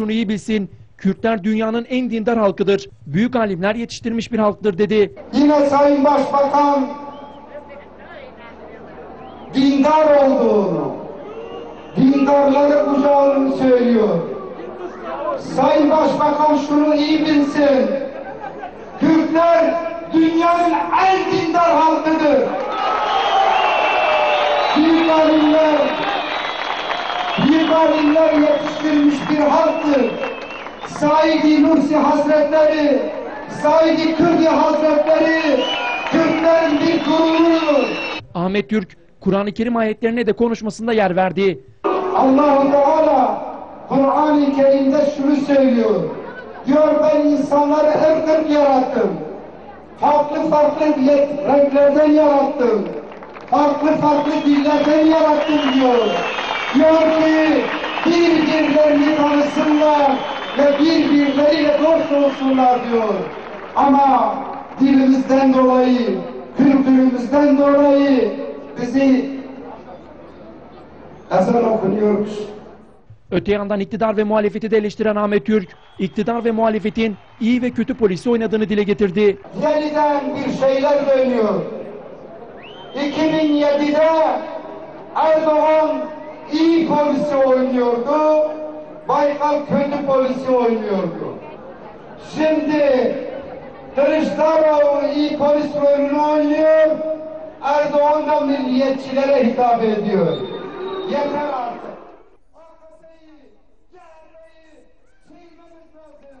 Şunu iyi bilsin, Kürtler dünyanın en dindar halkıdır. Büyük alimler yetiştirmiş bir halktır dedi. Yine Sayın Başbakan dindar olduğunu, dindarları kucağını söylüyor. Sayın Başbakan şunu iyi bilsin. Kürtler dünyanın en dindar halkıdır. Büyük alimler, alimler yetiştirmiş bir halktır. Said-i Nursi Hazretleri, Said-i Kürdi Hazretleri, Kürtlerin bir gururudur. Ahmet Türk, Kur'an-ı Kerim ayetlerine de konuşmasında yer verdi. Allah-u Teala Kur'an-ı Kerim'de şunu söylüyor. Diyor ben insanları her ırk yarattım. Farklı farklı renklerden yarattım. Farklı farklı dillerden yarattım diyor. Diyor ki birbirlerini tanısınlar ve birbirleriyle dost olsunlar diyor. Ama dilimizden dolayı, kültürümüzden dolayı bizi ezan okunuyormuş. Öte yandan iktidar ve muhalefeti de eleştiren Ahmet Türk, iktidar ve muhalefetin iyi ve kötü polisi oynadığını dile getirdi. yeniden bir şeyler dönüyor. 2007'de Erdoğan iyi polisi oynuyordu, Baykal kötü polisi oynuyordu. Şimdi Kılıçdaroğlu iyi polis rolünü oynuyor, Erdoğan da milliyetçilere hitap ediyor. Yeter artık. Arkasıyı, CHP'yi silmemiz lazım.